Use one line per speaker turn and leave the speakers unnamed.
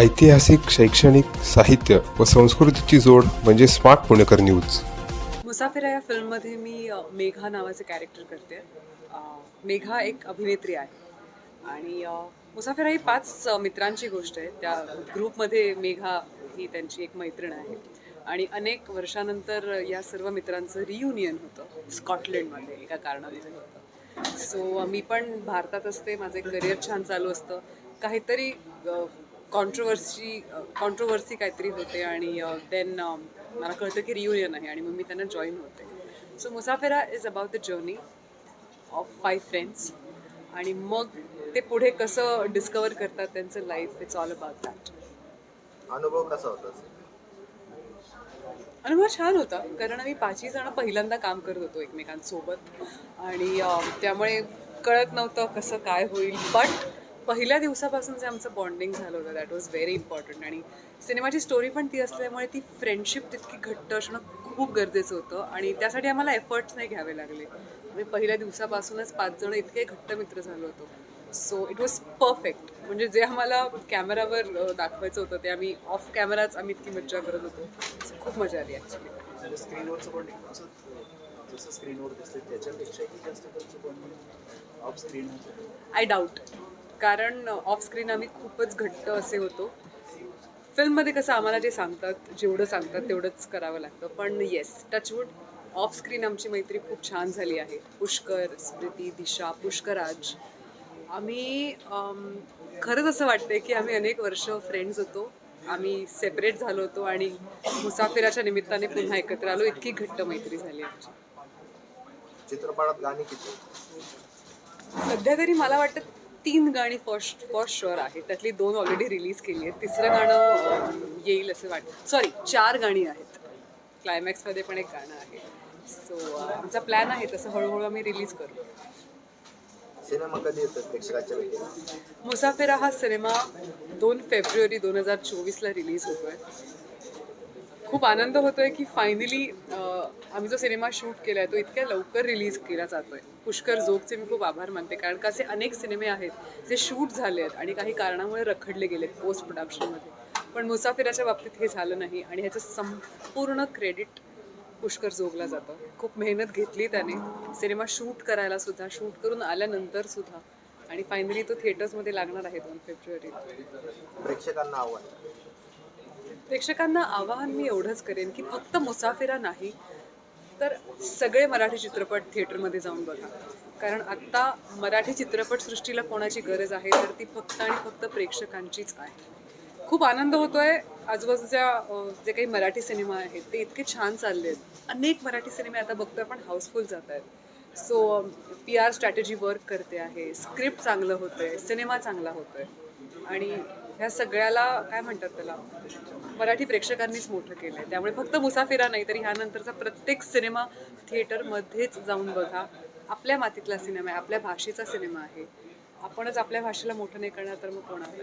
ऐतिहासिक शैक्षणिक साहित्य व संस्कृतीची जोड म्हणजे स्मार्ट पुणेकर न्यूज.
मुसाफिरा या फिल्ममध्ये मी मेघा नावाचे कॅरेक्टर करते. मेघा एक अभिनेत्री आहे. आणि मुसाफिरा ही पाच मित्रांची गोष्ट आहे. त्या ग्रुपमध्ये मेघा ही त्यांची एक मैत्रीण आहे. आणि अनेक वर्षानंतर या सर्व मित्रांचं रियुनियन होतं. स्कॉटलंडमध्ये एका कारणाने होतं. सो मी पण भारतात असते. माझं करिअर छान चालू असतं. काहीतरी कॉन्ट्रोवर्सी कॉन्ट्रोवर्सी काहीतरी होते आणि देन मला कळतं की रियुनियन आहे आणि मग मी त्यांना जॉईन होते. So Musafira is about the journey of five friends आणि मग ते पुढे कसं डिस्कवर करतात त्यांचं life it's all about that
अनुभव कसा होता?
अनुभव छान होता कारण आम्ही पाचही जण पहिल्यांदा काम करत होतो एकमेकांसोबत आणि त्यामुळे कळत नव्हतं कसं काय होईल बट पहिल्या दिवसापासून जे आमचं बॉन्डिंग झालं होतं दॅट वॉज व्हेरी इम्पॉर्टंट आणि सिनेमाची स्टोरी पण ती असल्यामुळे ती फ्रेंडशिप तितकी घट्ट असणं खूप गरजेचं होतं आणि त्यासाठी आम्हाला एफर्ट्स नाही घ्यावे लागले. आम्ही पहिल्या दिवसापासूनच पाच जण इतके घट्ट मित्र झालो होतो. सो इट वॉज परफेक्ट म्हणजे जे आम्हाला कॅमेरावर दाखवायचं होतं ते आम्ही ऑफ कॅमेराच आम्ही इतकी मज्जा करत होतो. खूप मजा आली ॲक्च्युली
म्हणजे स्क्रीनवरचं जसं स्क्रीनवर दिसते त्याच्यापेक्षाही जास्त तुमचं bonding off screen
I doubt कारण ऑफ स्क्रीन आम्ही खूपच घट्ट असे होतो. फिल्ममध्ये कसं आम्हाला जे सांगतात जेवढं सांगतात तेवढंच करावं लागतं. पण येस टचवूड ऑफ स्क्रीन आमची मैत्री खूप छान झाली आहे. पुष्कर स्मृती दिशा पुष्कराज. आम्ही खरंच असं वाटतंय की आम्ही अनेक वर्ष फ्रेंड्स होतो. आम्ही सेपरेट झालो होतो आणि मुसाफिराच्या निमित्ताने पुन्हा एकत्र आलो. इतकी घट्ट मैत्री झाली आमची.
चित्रपटात गाणी किती?
सध्या तरी मला वाटतं तीन गाणी फर्स्ट फर्स्ट शुअर आहेत. त्यातली दोन ऑलरेडी रिलीज केली आहेत. तिसरं गाणं येईल असं वाटतं. सॉरी चार गाणी आहेत. क्लायमॅक्समध्ये पण एक गाणं आहे. सो आमचा प्लॅन आहे तसं हळूहळू आम्ही रिलीज करू.
सिनेमा कधी येतो प्रेक्षकांच्या भेटीला
मुसाफिरा हा सिनेमा दोन फेब्रुवारी दोन हजार चोवीसला रिलीज होतोय. खूप आनंद होतोय की फायनली आम्ही जो सिनेमा शूट केला आहे तो इतक्या लवकर रिलीज केला जातोय. पुष्कर जोगचे मी खूप आभार मानते कारण का असे अनेक सिनेमे आहेत जे शूट झाले आहेत आणि काही कारणामुळे रखडले गेलेत पोस्ट प्रोडक्शनमध्ये पण मुसाफिराच्या बाबतीत हे झालं नाही आणि ह्याचं संपूर्ण क्रेडिट पुष्कर जोगला जातं. खूप मेहनत घेतली त्याने. सिनेमा शूट करायला सुद्धा शूट करून आल्यानंतर सुद्धा. आणि फायनली तो थिएटर्समध्ये लागणार आहे दोन फेब्रुवारी.
प्रेक्षकांना आव्हान.
प्रेक्षकांना आवाहन मी एवढंच करेन की फक्त मुसाफिरा नाही तर सगळे मराठी चित्रपट थिएटरमध्ये जाऊन बघा. कारण आत्ता मराठी चित्रपटसृष्टीला कोणाची गरज आहे तर ती फक्त आणि फक्त प्रेक्षकांचीच आहे. खूप आनंद होतोय. आजूबाजूच्या जे काही मराठी सिनेमा आहेत ते इतके छान चालले आहेत अनेक मराठी सिनेमे आता बघतोय पण हाऊसफुल जात आहेत so P R strategy work करते आहे. स्क्रिप्ट चांगलं होतंय. सिनेमा चांगला होतोय. आणि ह्या सगळ्याला काय म्हणतात त्याला? मराठी प्रेक्षकांनीच मोठं केलं आहे त्यामुळे फक्त मुसाफिरा नाही तरी ह्यानंतरचा प्रत्येक सिनेमा थिएटरमध्येच जाऊन बघा. आपल्या मातीतला सिनेमा आहे आपल्या भाषेचा सिनेमा आहे. आपणच आपल्या भाषेला मोठं नाही करणार तर मग कोणाला